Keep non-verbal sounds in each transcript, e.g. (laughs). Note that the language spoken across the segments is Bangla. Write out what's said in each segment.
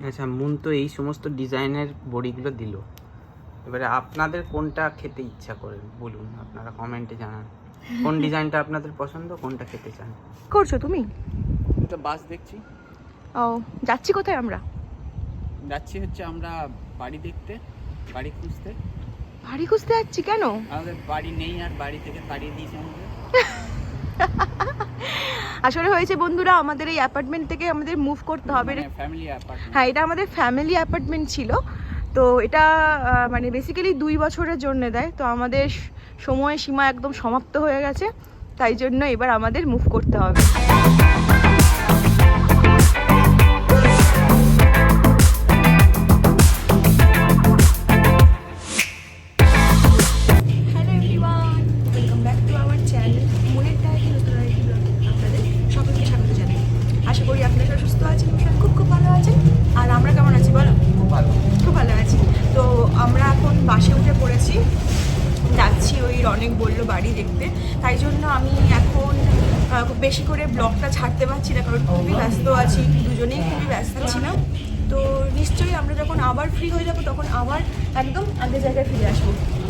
আচ্ছা মুন তো এই সমস্ত ডিজাইনের বড়িগুলো দিল। এবারে আপনাদের কোনটা খেতে ইচ্ছা করে? বলুন আপনারা কমেন্টে জানান। কোন (laughs) ডিজাইনটা আপনাদের পছন্দ কোনটা খেতে চান? করছ তুমি? তো বাস দেখছি। ও যাচ্ছি কোথায় আমরা? যাচ্ছি হচ্ছে আমরা বাড়ি দেখতে বাড়ি খুঁজতে। বাড়ি খুঁজতে যাচ্ছি কেন? আমাদের বাড়ি নেই আর বাড়ি থেকে তাড়িয়ে দিয়েছে আমাদের। (laughs) আসলে হয়েছে বন্ধুরা আমাদের এই অ্যাপার্টমেন্ট থেকে আমাদের মুভ করতে হবে। ফ্যামিলি হ্যাঁ এটা আমাদের ফ্যামিলি অ্যাপার্টমেন্ট ছিল। তো এটা মানে বেসিক্যালি দুই বছরের জন্য দেয়। তো আমাদের সময় সীমা একদম সমাপ্ত হয়ে গেছে। তাই জন্য এবার আমাদের মুভ করতে হবে। এখন বাসে উঠে পড়েছি। যাচ্ছি ওই অনেক বলল বাড়ি দেখতে। তাই জন্য আমি এখন খুব বেশি করে ব্লগটা ছাড়তে পারছি না কারণ খুবই ব্যস্ত আছি দুজনেই খুবই ব্যস্ত ছিলাম। তো নিশ্চয়ই আমরা যখন আবার ফ্রি হয়ে যাব তখন আবার একদম আগের জায়গায় ফিরে আসব।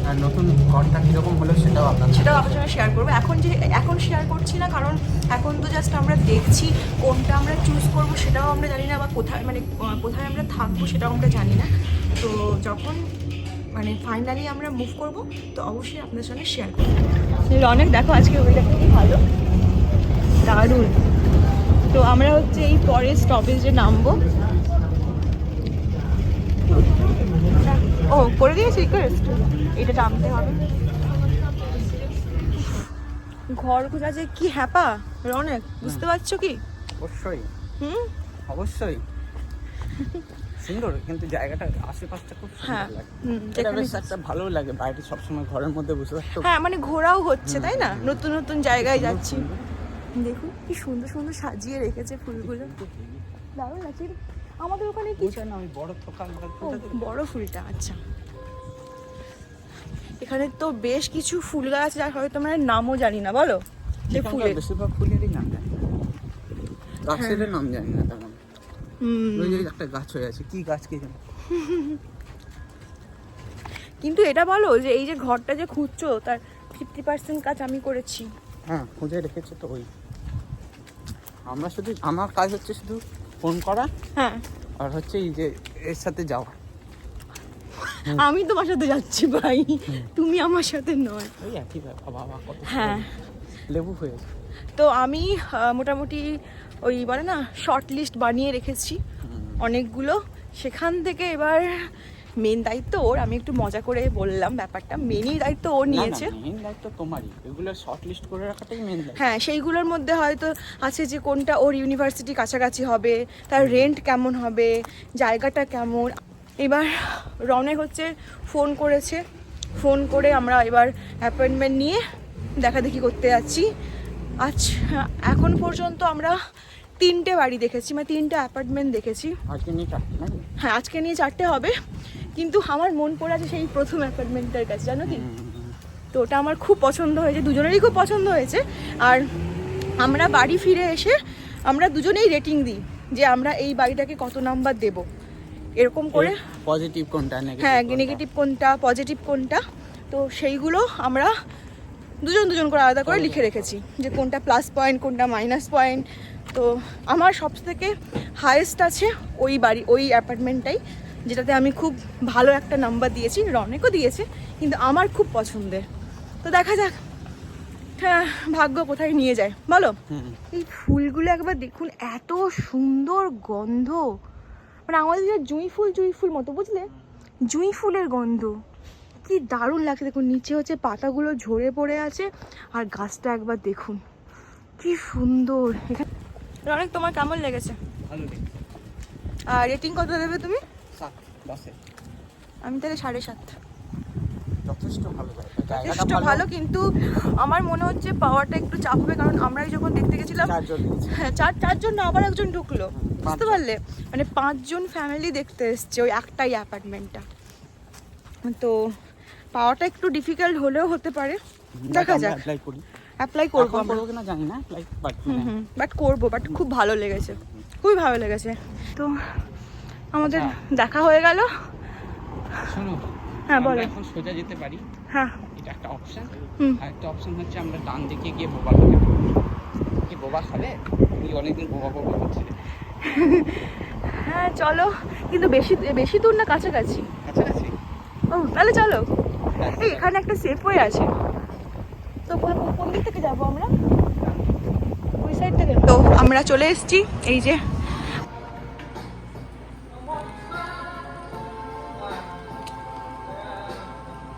আর নতুন ঘরটা কীরকম হলো সেটাও আপনার সেটাও আপনার সঙ্গে শেয়ার করব। এখন যে এখন শেয়ার করছি না কারণ এখন তো জাস্ট আমরা দেখছি কোনটা আমরা চুজ করব সেটাও আমরা জানি না বা কোথায় মানে কোথায় আমরা থাকব সেটাও আমরা জানি না। তো যখন মানে ফাইনালি আমরা মুভ করব তো অবশ্যই আপনাদের সঙ্গে শেয়ার করব। অনেক দেখো আজকে ওইটা খুবই ভালো। দারুণ। তো আমরা হচ্ছে এই পরের স্টপেজে নামবো। ও করে দিয়েছি রিকোয়েস্ট এটা নামতে হবে। ঘর খোঁজা যে কি হ্যাপা অনেক বুঝতে পারছ কি? অবশ্যই। হুম? অবশ্যই। সুন্দর কিন্তু জায়গাটা আশেপাশটা খুব হ্যাঁ সুন্দর লাগে এটা বেশ একটা ভালো লাগে বাইরে সবসময় ঘরের মধ্যে বসে থাকতে হ্যাঁ মানে ঘোরাও হচ্ছে তাই না? নতুন নতুন জায়গায় যাচ্ছি। দেখুন কি সুন্দর সুন্দর সাজিয়ে রেখেছে ফুলগুলো। দারুণ লাগছে। আমাদের ওখানে কি না ওই বড় থোকা বড় ফুলটা আচ্ছা। এখানে তো বেশ কিছু ফুল গাছ আছে যার হয়তো আমরা নামও জানি না বলো? সে ফুলের বেশিরভাগ ফুলেরই নাম জানি না। গাছের নাম জানি না তেমন যে একটা গাছ হয়ে আছে কি গাছ কি জানি? কিন্তু এটা বলো যে এই যে ঘরটা যে খুঁজছো তার ফিফটি পার্সেন্ট কাজ আমি করেছি। হ্যাঁ খুঁজে রেখেছে তো ওই। আমরা শুধু আমার কাজ হচ্ছে শুধু ফোন করা হ্যাঁ। আর হচ্ছে এই যে এর সাথে যাওয়া। আমি তোমার সাথে যাচ্ছি ভাই তুমি আমার সাথে নয়। ওই একই ব্যাপার বাবা কত হ্যাঁ। লেবু হয়েছে তো আমি মোটামুটি ওই বলে না শর্ট লিস্ট বানিয়ে রেখেছি। অনেকগুলো। সেখান থেকে এবার মেন দায়িত্ব ওর। আমি একটু মজা করে বললাম ব্যাপারটা। মেনই দায়িত্ব ও নিয়েছে। মেন দায়িত্ব তোমারই। এগুলো শর্ট লিস্ট করে রাখাটাই মেন হ্যাঁ সেইগুলোর মধ্যে হয়তো আছে যে কোনটা ওর ইউনিভার্সিটি কাছাকাছি হবে তার রেন্ট কেমন হবে জায়গাটা কেমন। এবার রনেক হচ্ছে ফোন করেছে। ফোন করে আমরা এবার অ্যাপয়েন্টমেন্ট নিয়ে দেখা দেখি করতে যাচ্ছি। আচ্ছা এখন পর্যন্ত আমরা তিনটে বাড়ি দেখেছি মানে তিনটে অ্যাপার্টমেন্ট দেখেছি। আজকে নিয়ে চারটে হ্যাঁ আজকে নিয়ে চারটে হবে কিন্তু আমার মন পড়ে আছে সেই প্রথম অ্যাপার্টমেন্টের কাছে জানো কি? তো ওটা আমার খুব পছন্দ হয়েছে দুজনেরই খুব পছন্দ হয়েছে। আর আমরা বাড়ি ফিরে এসে আমরা দুজনেই রেটিং দিই যে আমরা এই বাড়িটাকে কত নাম্বার দেব। এরকম করে পজিটিভ কোনটা হ্যাঁ নেগেটিভ কোনটা পজিটিভ কোনটা তো সেইগুলো আমরা দুজন দুজন করে আলাদা করে লিখে রেখেছি যে কোনটা প্লাস পয়েন্ট কোনটা মাইনাস পয়েন্ট তো আমার সব থেকে হায়েস্ট আছে ওই বাড়ি ওই অ্যাপার্টমেন্টটাই যেটাতে আমি খুব ভালো একটা নাম্বার দিয়েছি। রনেকও দিয়েছে কিন্তু আমার খুব পছন্দের। তো দেখা যাক হ্যাঁ ভাগ্য কোথায় নিয়ে যায়। বলো? এই ফুলগুলো একবার দেখুন এত সুন্দর গন্ধ। মানে আমাদের যে জুঁই ফুল জুঁই ফুল মতো বুঝলে? জুঁই ফুলের গন্ধ। কি দারুণ লাগছে। দেখুন নিচে হচ্ছে পাতাগুলো ঝরে পড়ে আছে আর গাছটা একবার দেখুন। কি সুন্দর। এখানে অনেক তোমার কেমন লেগেছে? আর রেটিং কত দেবে তুমি? আমি তাহলে সাড়ে সাত। যথেষ্ট ভালো যথেষ্ট ভালো। কিন্তু আমার মনে হচ্ছে পাওয়ারটা একটু চাপ হবে কারণ আমরাই যখন দেখতে গেছিলাম হ্যাঁ চার চারজন না আবার একজন ঢুকলো। বুঝতে পারলে? মানে পাঁচজন ফ্যামিলি দেখতে এসছে ওই একটাই অ্যাপার্টমেন্টটা তো পাওয়াটা একটু ডিফিকাল্ট হলেও হতে পারে। দেখা যাক। অ্যাপ্লাই করি। অ্যাপ্লাই করব আমরা। কিনা জানি না লাইক বাট করব বাট খুব ভালো লেগেছে। খুবই ভালো লেগেছে। তো আমাদের আচ্ছা। দেখা হয়ে গেল। শোনো হ্যাঁ, বলো। এখন সোজা যেতে পারি। হ্যাঁ। এটা একটা অপশন। আর একটা অপশন হচ্ছে আমরা ডান দিকে গিয়ে বোবা খেতে পারি। কি বোবা খাবে? তুমি অনেকদিন বোবা বোবা করছিলে। হ্যাঁ চলো। কিন্তু বেশি বেশি দূর না কাছাকাছি। কাছাকাছি? ও তাহলে চলো। এই এখানে একটা সেফ ওয়ে আছে। তো কোন- দিক থেকে যাব আমরা? ওই সাইড থেকে তো আমরা চলে এসেছি এই যে।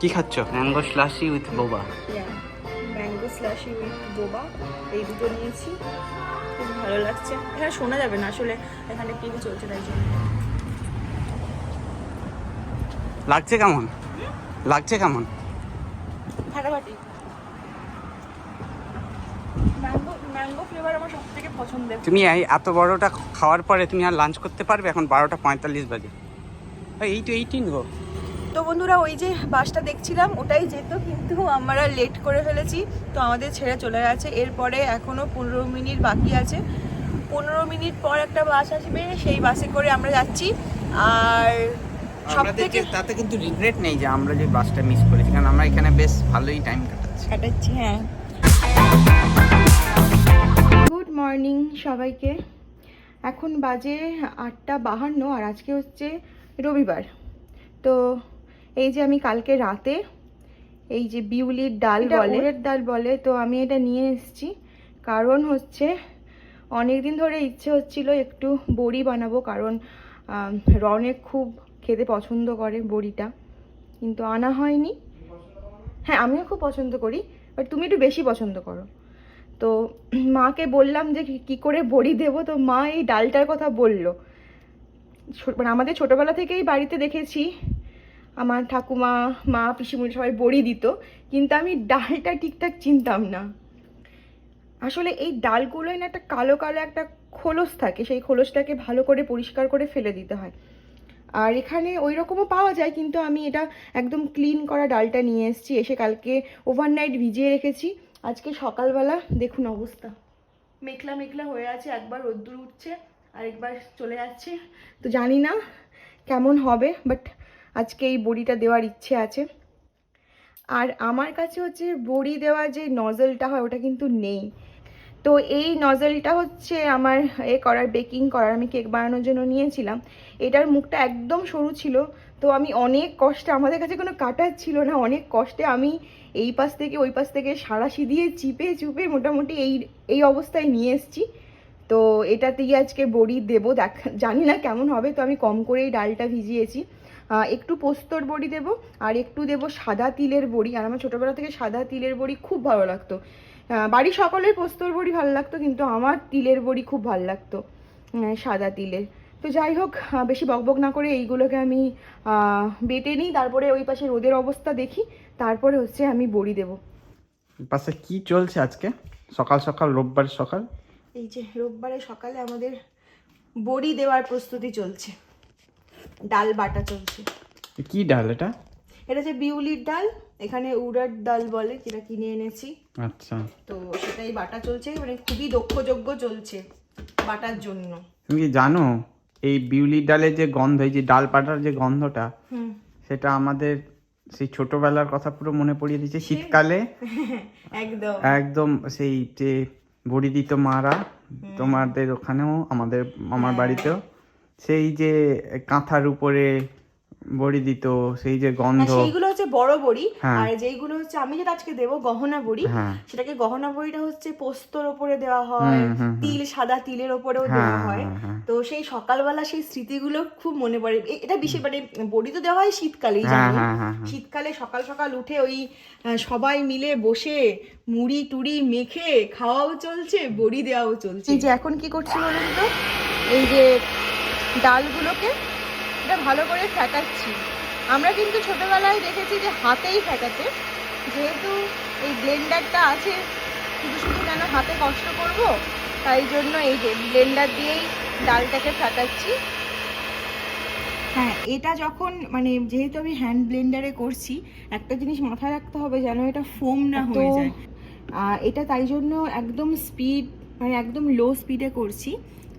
কি খাচ্ছ? Mango slushie with boba mango slushie with boba এই দুটো নিয়েছি। খুব ভালো লাগছে। এখানে শোনা যাবে না আসলে এখানে টিভি চলছে তাই জন্য। লাগছে কেমন? লাগছে কেমন? ফাটাফাটি তুমি এই এত বড়টা খাওয়ার পরে তুমি আর লাঞ্চ করতে পারবে? এখন বারোটা পঁয়তাল্লিশ বাজে। এই তো এইটিন গো। তো বন্ধুরা ওই যে বাসটা দেখছিলাম ওটাই যেত কিন্তু আমরা লেট করে ফেলেছি। তো আমাদের ছেড়ে চলে গেছে। এরপরে এখনও পনেরো মিনিট বাকি আছে। পনেরো মিনিট পর একটা বাস আসবে সেই বাসে করে আমরা যাচ্ছি। আর সব আমাদের থেকে যে- তাতে কিন্তু রিগ্রেট নেই যে আমরা যে বাসটা মিস করেছি কারণ আমরা এখানে বেশ ভালোই টাইম কাটাচ্ছি। কাটাচ্ছি হ্যাঁ। গুড মর্নিং সবাইকে। এখন বাজে আটটা বাহান্ন আর আজকে হচ্ছে রবিবার। তো এই যে আমি কালকে রাতে এই যে বিউলির ডাল বলে ডাল বলে। তো আমি এটা নিয়ে এসেছি। কারণ হচ্ছে অনেক দিন ধরে ইচ্ছে হচ্ছিল একটু বড়ি বানাবো কারণ রনেক খুব খেতে পছন্দ করে বড়িটা। কিন্তু আনা হয়নি। হ্যাঁ আমিও খুব পছন্দ করি বাট তুমি একটু বেশি পছন্দ করো। তো মাকে বললাম যে কি- করে বড়ি দেবো? তো মা এই ডালটার কথা বলল। মানে আমাদের ছোটোবেলা থেকেই বাড়িতে দেখেছি, আমার ঠাকুমা, মা, পিসিমণি সবাই বড়ি দিত, কিন্তু আমি ডালটা ঠিকঠাক চিনতাম না। আসলে এই ডালগুলোই না একটা কালো কালো একটা খোলস থাকে, সেই খোলসটাকে ভালো করে পরিষ্কার করে ফেলে দিতে হয়। আর এখানে ওই রকমও পাওয়া যায়, কিন্তু আমি এটা একদম ক্লিন করা ডালটা নিয়ে এসেছি, এসে কালকে ওভারনাইট ভিজিয়ে রেখেছি। আজকে সকালবেলা দেখুন অবস্থা। মেঘলা মেঘলা হয়ে আছে, একবার রোদ্দুর উঠছে আর একবার চলে যাচ্ছে। তো জানি না কেমন হবে বাট আজকে এই বড়িটা দেওয়ার ইচ্ছে আছে। আর আমার কাছে হচ্ছে বড়ি দেওয়া যে নজলটা হয়, ওটা কিন্তু নেই। তো এই নজলটা হচ্ছে আমার এ করার বেকিং করার, আমি কেক বানানোর জন্য নিয়েছিলাম। এটার মুখটা একদম সরু ছিল, তো আমি অনেক কষ্টে, আমাদের কাছে কোনো কাটার ছিল না, অনেক কষ্টে আমি এই পাশ থেকে ওই পাশ থেকে সাঁড়াশি দিয়ে চিপে চুপে মোটামুটি এই এই অবস্থায় নিয়ে এসেছি। তো এটাতেই আজকে বড়ি দেবো, দেখ, জানি না কেমন হবে, তো আমি কম করেই ডালটা ভিজিয়েছি। একটু পোস্তর বড়ি দেবো, আর একটু দেবো সাদা তিলের বড়ি, আর আমার ছোটোবেলা থেকে সাদা তিলের বড়ি খুব ভালো লাগতো। বাড়ির সকলের পোস্তর বড়ি ভালো লাগতো কিন্তু আমার তিলের বড়ি খুব ভালো লাগতো সাদা তিলের। তো যাই হোক বেশি বকবক না করে এইগুলোকে আমি বেটে নিই তারপরে ওই পাশে রোদের অবস্থা দেখি তারপরে হচ্ছে আমি বড়ি দেবো। পাশে কি চলছে আজকে? সকাল সকাল রোববার সকাল? এই যে রোববারে সকালে আমাদের বড়ি দেওয়ার প্রস্তুতি চলছে। ডাল বাটা চলছে। কি ডাল এটা? এটা যে বিউলির ডাল এখানে উড়ার ডাল বলে যেটা কিনে এনেছি। আচ্ছা। তো সেটাই বাটা চলছে মানে খুবই দক্ষযোগ্য চলছে বাটার জন্য। তুমি কি জানো এই বিউলির ডালের যে গন্ধ এই যে ডাল পাটার যে গন্ধটা সেটা আমাদের সেই ছোটবেলার কথা পুরো মনে পড়িয়ে দিচ্ছে শীতকালে। (laughs) একদম। একদম সেই যে বড়ি দিত মারা তোমাদের ওখানেও আমাদের আমার বাড়িতেও সেই যে কাঁথার উপরে বড়ি দিত সেই যে না গন্ধ। সেইগুলো হচ্ছে বড় বড়ি। হ্যাঁ। আর যেইগুলো হচ্ছে আমি যেটা আজকে দেবো গহনা বড়ি। হ্যাঁ। সেটাকে গহনা বড়িটা হচ্ছে পোস্তর ওপরে দেওয়া হয়। তিল সাদা তিলের ওপরেও হ্যাঁ, দেওয়া হয় হ্যাঁ, হ্যাঁ। তো সেই সকালবেলা সেই স্মৃতিগুলো খুব মনে পড়ে। এটা বিশেষ মানে বড়ি তো দেওয়া হয় শীতকালেই হ্যাঁ জানো হ্যাঁ হ্যাঁ হ্যাঁ। শীতকালে সকাল সকাল উঠে ওই আহ, সবাই মিলে বসে মুড়ি টুড়ি মেখে খাওয়াও চলছে বড়ি দেওয়াও চলছে। এই যে এখন কি করছি বলুন তো? এই যে ডালগুলোকে ভালো করে ফ্যাটাচ্ছি আমরা কিন্তু ছোটোবেলায় দেখেছি যে হাতেই ফ্যাটাতে যেহেতু এই ব্লেন্ডারটা আছে শুধু শুধু কেন হাতে কষ্ট করব? তাই জন্য এই যে ব্লেন্ডার দিয়েই ডালটাকে ফ্যাটাচ্ছি হ্যাঁ এটা যখন মানে যেহেতু আমি হ্যান্ড ব্লেন্ডারে করছি একটা জিনিস মাথায় রাখতে হবে যেন এটা ফোম না হয়ে যায়। আর এটা তাই জন্য একদম স্পিড মানে একদম লো স্পিডে করছি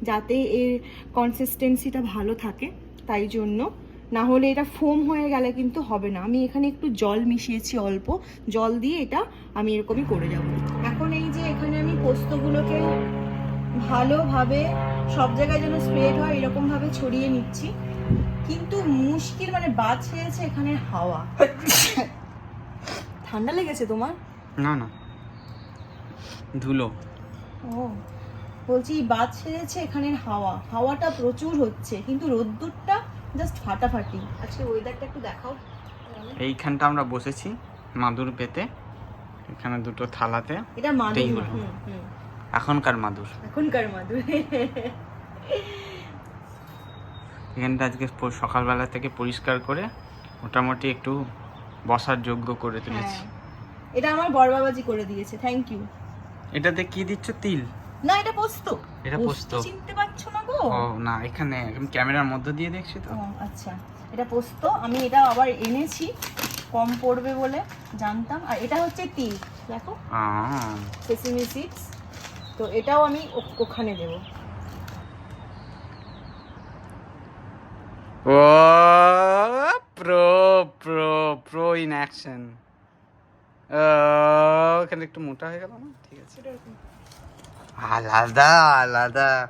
যাতে এর কনসিস্টেন্সিটা ভালো থাকে। তাই জন্য। না হলে এটা ফোম হয়ে গেলে কিন্তু হবে না। আমি এখানে একটু জল মিশিয়েছি অল্প। জল দিয়ে এটা আমি এরকমই করে যাব। এখন এই যে এখানে আমি পোস্তগুলোকে ভালোভাবে সব জায়গায় যেন স্প্রেড হয় এরকমভাবে ছড়িয়ে নিচ্ছি। কিন্তু মুশকিল মানে বাদ ছেড়েছে এখানে হাওয়া। ঠান্ডা লেগেছে তোমার? না না। ধুলো। ও। বলছি বাদ ছেড়েছে এখানের হাওয়া। হাওয়াটা প্রচুর হচ্ছে কিন্তু রোদ্দুরটা জাস্ট ফাটাফাটি। আজকে ওয়েদারটা একটু দেখাও। এইখানটা আমরা বসেছি মাদুর পেতে। এখানে দুটো থালাতে এটা মাদুর। এখনকার মাদুর। এখনকার মাদুর। এখানটা আজকে সকালবেলা থেকে পরিষ্কার করে মোটামুটি একটু বসার যোগ্য করে তুলেছি। হ্যাঁ এটা আমার বড় বাবাজি করে দিয়েছে থ্যাংক ইউ এটাতে কি দিচ্ছ? তিল। না এটা পোস্ত। এটা পোস্ত। চিনতে পারছ না গো? ও না এখানে আমি ক্যামেরার মধ্যে দিয়ে দেখছি তো। আচ্ছা। এটা পোস্ত আমি এটা আবার এনেছি। কম পড়বে বলে জানতাম। আর এটা হচ্ছে তিল দেখো। সেসিমি সিডস তো এটাও আমি ওখানে দেবো। ও pro pro pro in action এখানে একটু মোটা হয়ে গেল না? ঠিক আছে। আলাদা আলাদা।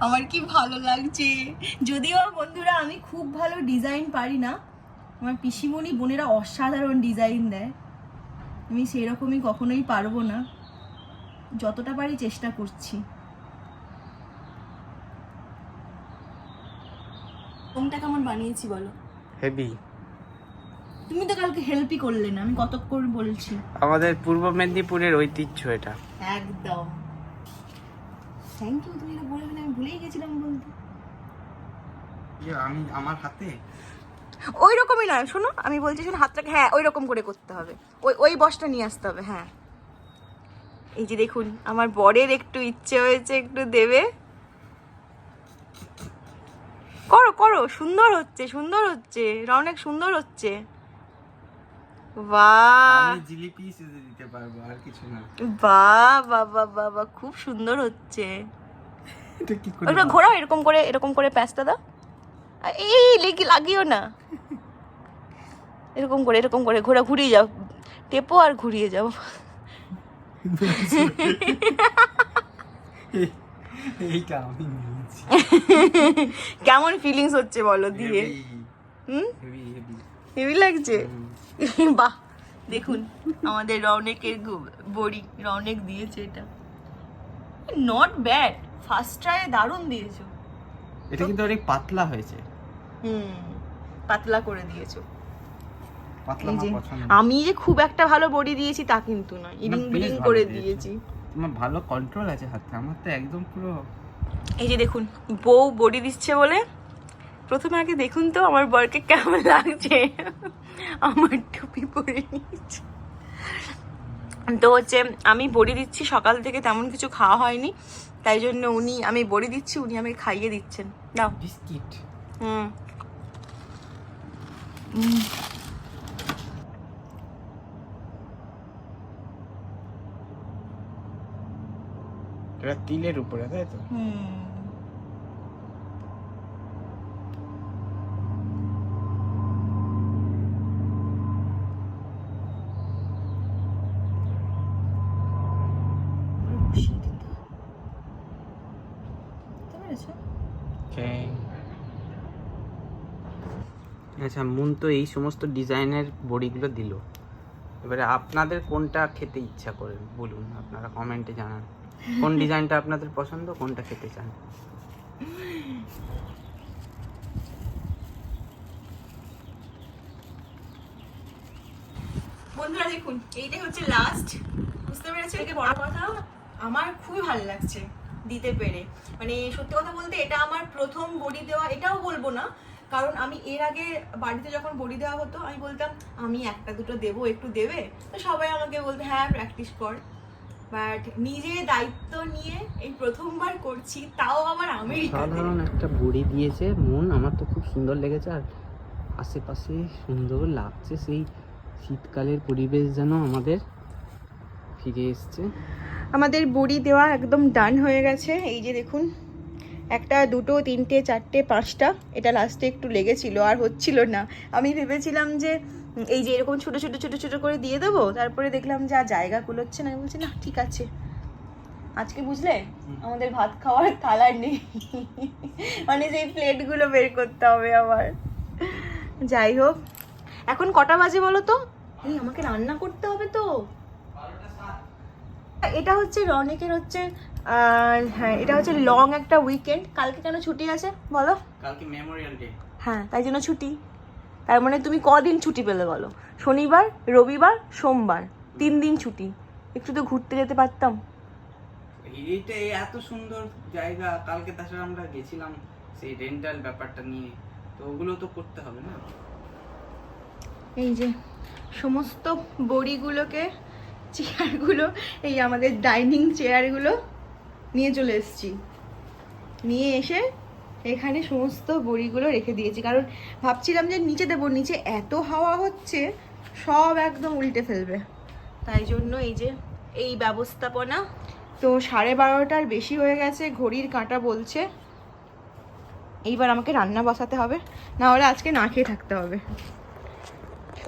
আমার কি ভালো লাগছে? যদিও আমার বন্ধুরা আমি খুব ভালো ডিজাইন পারি না। আমার পিসিমণি বোনেরা অসাধারণ ডিজাইন দেয়। আমি সেই রকমই কখনোই পারব না। যতটা পারি চেষ্টা করছি। কোনটা কেমন বানিয়েছি বলো? হেভি। তুমি তো কালকে হেল্পই করলে না আমি কতক্ষণ বলছি? আমাদের পূর্ব মেদিনীপুরের ঐতিহ্য এটা। একদম। থ্যাংক ইউ তুমি এটা বলে দিলে আমি ভুলেই গেছিলাম বলতে। আমি আমার হাতে? ওই রকমই নয় শোনো আমি বলছি শোনো হাতটাকে হ্যাঁ ওই রকম করে করতে হবে। ওই ওই বসটা নিয়ে আসতে হবে হ্যাঁ। এই যে দেখুন আমার বরের একটু ইচ্ছে হয়েছে একটু দেবে। করো করো সুন্দর হচ্ছে সুন্দর হচ্ছে অনেক সুন্দর হচ্ছে। জিলিপি দিতে পারব আর কিছু না। বাহ বাবা বাবা খুব সুন্দর হচ্ছে। এটা কি করে ওটা ঘোরাও এরকম করে এরকম করে প্যাঁচটা দাও। এই লেগে লাগিও না। এরকম করে এরকম করে ঘোরা ঘুরিয়ে যাও। টেপো আর ঘুরিয়ে যাও। (laughs) এইটা আমি নিয়েছি (laughs) কেমন ফিলিংস হচ্ছে বলো দিয়ে? হুম? হেভি লাগছে? বাহ দেখুন আমাদের রৌনকের বড়ি রৌনক দিয়েছে এটা। নট ব্যাড ফার্স্ট ট্রাই দারুণ দিয়েছ। এটা কিন্তু অনেক পাতলা হয়েছে। হুম পাতলা করে দিয়েছ। পাতলা আমি যে খুব একটা ভালো বডি দিয়েছি তা কিন্তু নয়। ইডিং বিডিং করে দিয়েছি। তোমার ভালো কন্ট্রোল আছে হাতে আমার তো একদম পুরো এই যে দেখুন বউ বডি দিচ্ছে বলে। প্রথমে আগে দেখুন তো আমার বরকে কেমন লাগছে। আমার টুপি পরে নিয়েছে। তো হচ্ছে আমি বড়ি দিচ্ছি সকাল থেকে তেমন কিছু খাওয়া হয়নি। তাই জন্য উনি আমি বড়ি দিচ্ছি উনি আমাকে খাইয়ে দিচ্ছেন। দাও। বিস্কিট। হুম। উম, এটা তিলের উপরে তাই তো? আচ্ছা মুন তো এই সমস্ত ডিজাইনের বড়িগুলো দিল এবারে আপনাদের কোনটা খেতে ইচ্ছা করে? বলুন আপনারা কমেন্টে জানান। কোন ডিজাইনটা আপনাদের পছন্দ, কোনটা খেতে চান? বন্ধুরা দেখুন, এইটাই হচ্ছে লাস্ট বুঝতে পেরেছ একে বড় কথা? আমার খুবই ভালো লাগছে দিতে পেরে। মানে সত্যি কথা বলতে এটা আমার প্রথম বড়ি দেওয়া, এটাও বলব না। কারণ আমি এর আগে বাড়িতে যখন বড়ি দেওয়া হতো, আমি বলতাম, আমি একটা দুটো দেবো, একটু দেবে? তো সবাই আমাকে বলতো হ্যাঁ প্র্যাকটিস কর। বাট নিজে দায়িত্ব নিয়ে এই প্রথমবার করছি তাও আবার আমেরিকাতে। সাধারণ একটা বড়ি দিয়েছে মন আমার তো খুব সুন্দর লেগেছে আর আশেপাশে সুন্দর লাগছে সেই শীতকালের পরিবেশ যেন আমাদের ফিরে এসছে। আমাদের বড়ি দেওয়া একদম ডান হয়ে গেছে এই যে দেখুন একটা দুটো তিনটে চারটে পাঁচটা এটা লাস্টে একটু লেগেছিল আর হচ্ছিল না। আমি ভেবেছিলাম যে এই যে এরকম ছোট ছোট ছোট ছোট করে দিয়ে দেবো তারপরে দেখলাম যা জায়গা কুলোচ্ছে না আমি বলছি না ঠিক আছে। আজকে বুঝলে? আমাদের ভাত খাওয়ার থালার নেই। মানে সেই প্লেটগুলো বের করতে হবে আবার। যাই হোক এখন কটা বাজে বলো তো? এই আমাকে রান্না করতে হবে তো। এটা হচ্ছে রনিকের হচ্ছে আর হ্যাঁ এটা হচ্ছে লং একটা উইকেন্ড কালকে কেন ছুটি আছে বলো? কালকে মেমোরিয়াল ডে হ্যাঁ তাই জন্য ছুটি। তার মানে তুমি কদিন ছুটি পেলে বলো? শনিবার রবিবার সোমবার। তিন দিন ছুটি। একটু তো ঘুরতে যেতে পারতাম। এইটা এই এত সুন্দর জায়গা কালকে তাছাড়া আমরা গেছিলাম সেই রেন্টাল ব্যাপারটা নিয়ে। তো ওগুলো তো করতে হবে না? এই যে সমস্ত বড়িগুলোকে চেয়ারগুলো এই আমাদের ডাইনিং চেয়ারগুলো নিয়ে চলে এসেছি। নিয়ে এসে এখানে সমস্ত বড়িগুলো রেখে দিয়েছি। কারণ ভাবছিলাম যে নিচে দেবো, নিচে এত হাওয়া হচ্ছে, সব একদম উল্টে ফেলবে। তাই জন্য এই যে এই ব্যবস্থাপনা তো সাড়ে বারোটার বেশি হয়ে গেছে, ঘড়ির কাঁটা বলছে। এইবার আমাকে রান্না বসাতে হবে না হলে আজকে না খেয়ে থাকতে হবে।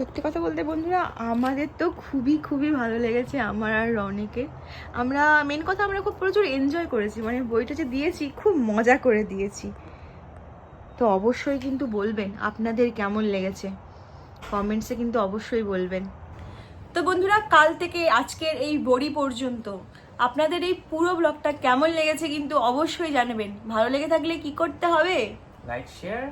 সত্যি কথা বলতে বন্ধুরা আমাদের তো খুবই খুবই ভালো লেগেছে আমার আর রনিকে। আমরা মেন কথা আমরা খুব প্রচুর এনজয় করেছি মানে বইটা যে দিয়েছি খুব মজা করে দিয়েছি। তো অবশ্যই কিন্তু বলবেন আপনাদের কেমন লেগেছে? কমেন্টসে কিন্তু অবশ্যই বলবেন। তো বন্ধুরা কাল থেকে আজকের এই বড়ি পর্যন্ত আপনাদের এই পুরো ব্লগটা কেমন লেগেছে কিন্তু অবশ্যই জানাবেন। ভালো লেগে থাকলে কি করতে হবে? লাইক শেয়ার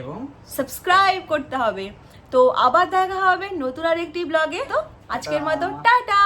এবং সাবস্ক্রাইব করতে হবে। তো আবার দেখা হবে নতুন আর একটি ব্লগে তো আজকের মতো টাটা!